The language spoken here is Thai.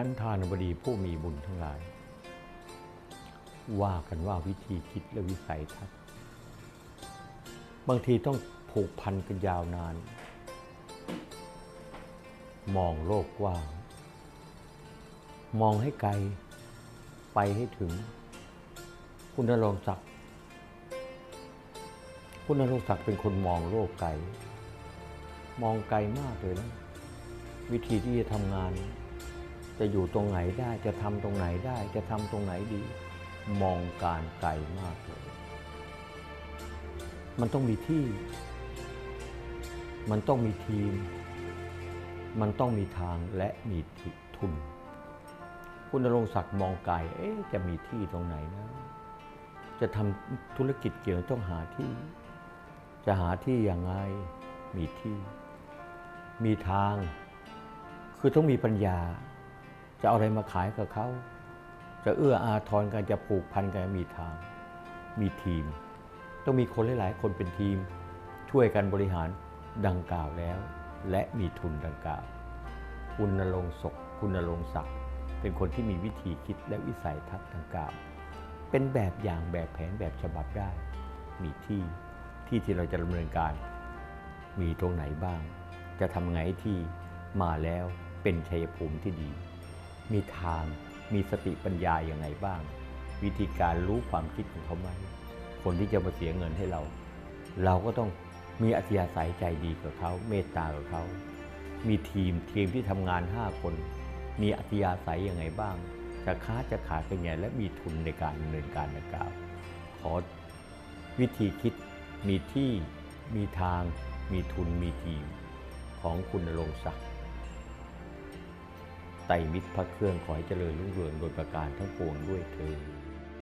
ท่านทานบดีผู้มีบุญทั้งหลาย ว่ากันว่าวิธีคิดและวิสัยทัศน์บางทีต้องผูกพันกันยาวนาน มองโลกกว้าง มองให้ไกล ไปให้ถึง คุณนรงศักดิ์คุณนรงศักดิ์เป็นคนมองโลกไกล มองไกลมากเลยนะ วิธีที่จะทำงาน จะอยู่ตรงไหนได้จะทำตรงไหนได้ จะทำตรงไหนดี มองการไกลมากเลย มันต้องมีที่ มันต้องมีทีม มันต้องมีทางและมีทุน คุณณรงศักดิ์มองไกลเอ๊ะจะมีที่ตรงไหนนะ จะทำธุรกิจเกี่ยวต้องหาที่ จะหาที่อย่างไรมีที่ มีทาง คือต้องมีปัญญา จะเอาอะไรมาขายกับเขา จะเอื้ออาทรกันจะผูกพันกันมีทาง มีทีม ต้องมีคนหลาย ๆ คนเป็นทีม ช่วยกันบริหารดังกล่าวแล้ว และมีทุนดังกล่าว คุณนรงศกคุณนรงศักดิ์เป็นคนที่มีวิธีคิดและวิสัยทัศน์ดังกล่าว เป็นแบบอย่างแบบแผนแบบฉบับได้ มีที่ที่ที่เราจะดำเนินการ มีตรงไหนบ้าง จะทำไงที่มาแล้วเป็นชัยภูมิที่ดี มีทาง มีสติปัญญาอย่างไรบ้าง วิธีการรู้ความคิดของเขาไหมคนที่จะมาเสียเงินให้เรา เราก็ต้องมีอัธยาศัยใจดีกับเขา เมตตากับเขา มีทีมทีมที่ทำงาน 5 คน มีอัธยาศัยอยังไงบ้าง จะค้าจะขายเป็นไง และมีทุนในการดำเนินการดังกล่าว ขอวิธีคิดมีที่มีทาง มีทุนมีทีมของคุณรงศักดิ์ ไตรมิตรพระเครื่องขอให้เจริญรุ่งเรืองโดยประการทั้งปวงด้วยเธอ